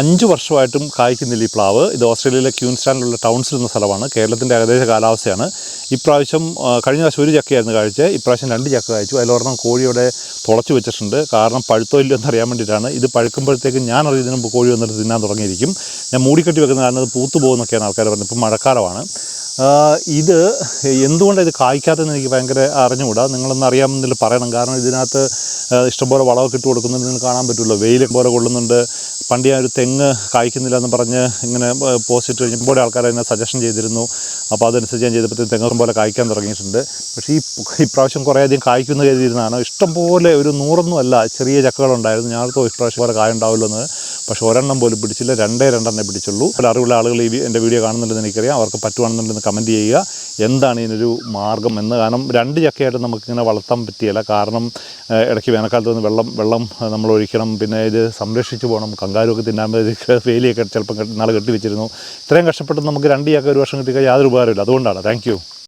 അഞ്ച് വർഷമായിട്ടും കായ്ക്കുന്നില്ല ഈ പ്ലാവ്. ഇത് ഓസ്ട്രേലിയയിലെ ക്യൂൻസ്റ്റാനിലുള്ള ടൗൺസിൽ എന്ന സ്ഥലമാണ്. കേരളത്തിന്റെ ഏകദേശ കാലാവസ്ഥയാണ്. ഇപ്രാവശ്യം കഴിഞ്ഞ പ്രാവശ്യം ഒരു ചക്കയായിരുന്നു കഴിച്ചത് ഇപ്രാവശ്യം രണ്ട് ചക്ക കഴിച്ചു അതിലൊരെണ്ണം കോഴിയുടെ തുളച്ച് വെച്ചിട്ടുണ്ട്. കാരണം പഴുത്തോ ഇല്ലോ എന്ന് അറിയാൻ വേണ്ടിയിട്ടാണ്. ഇത് പഴുക്കുമ്പോഴത്തേക്ക് ഞാൻ അറിയുന്നതിന് മുമ്പ് കോഴി വന്നിട്ട് തിന്നാൻ തുടങ്ങിയിരിക്കും. ഞാൻ മൂടിക്കെട്ടി വെക്കുന്ന കാരണം അത് പൂത്തു പോകുന്നൊക്കെയാണ് ആൾക്കാർ പറഞ്ഞത്. ഇപ്പം മഴക്കാലമാണ്. ഇത് എന്തുകൊണ്ടാണ് ഇത് കായ്ക്കാത്തതെന്ന് എനിക്ക് ഭയങ്കര അറിഞ്ഞുകൂടാ. നിങ്ങളൊന്ന് അറിയാമെന്നില്ല പറയണം. കാരണം ഇതിനകത്ത് ഇഷ്ടംപോലെ വളമൊക്കെ ഇട്ട് കൊടുക്കുന്നുണ്ട്. നിങ്ങൾക്ക് കാണാൻ പറ്റുമല്ലോ. വെയിൽ പോലെ കൊള്ളുന്നുണ്ട്. പണ്ട് ഞാൻ ഒരു തെങ്ങ് കായ്ക്കുന്നില്ല എന്ന് പറഞ്ഞ് ഇങ്ങനെ പോസ്റ്റ് ഇട്ട് കഴിഞ്ഞപ്പോൾ ആൾക്കാർ അതിനെ സജഷൻ ചെയ്തിരുന്നു. അപ്പോൾ അതനുസരിച്ച് ഞാൻ ചെയ്തപ്പോൾ തെങ്ങ് പോലെ കായ്ക്കാൻ തുടങ്ങിയിട്ടുണ്ട്. പക്ഷേ ഈ ഇപ്രാവശ്യം കുറേയധികം കായ്ക്കുന്ന കരുതിയിരുന്നതാണ്. ഇഷ്ടംപോലെ ഒരു നൂറൊന്നും അല്ല ചെറിയ ചക്കകളുണ്ടായിരുന്നു. ഞാനത്തോ ഇപ്രാവശ്യം പോലെ കായ ഉണ്ടാവുമല്ലോ എന്ന്. പക്ഷേ ഒരെണ്ണം പോലും പിടിച്ചില്ല രണ്ടേ രണ്ടെണ്ണേ പിടിച്ചുള്ളൂ. പല അറിവുള്ള ആളുകൾ ഈ എന്റെ വീഡിയോ കാണുന്നുണ്ടെന്ന് എനിക്കറിയാം. അവർക്ക് പറ്റുവാണെന്നുണ്ടെന്ന് കമന്റ് ചെയ്യുക. എന്താണ് ഇതിനൊരു മാർഗം എന്ന്? കാരണം രണ്ട് ചക്കയായിട്ട് നമുക്കിങ്ങനെ വളർത്താൻ പറ്റിയല്ല. കാരണം ഇടയ്ക്ക് വേനൽക്കാലത്ത് വന്ന് വെള്ളം വെള്ളം നമ്മൾ ഒഴിക്കണം. പിന്നെ ഇത് സംരക്ഷിച്ചു പോകണം. കങ്കാരുമൊക്കെ തിന്നാൻ വേലിയൊക്കെ ചിലപ്പം നാളെ കെട്ടി വെച്ചിരുന്നു. ഇത്രയും കഷ്ടപ്പെട്ട് നമുക്ക് രണ്ട് ചക്ക ഒരു വർഷം കിട്ടിയാൽ യാതൊരു ഉപകാരമില്ല അതുകൊണ്ടാണ്. താങ്ക്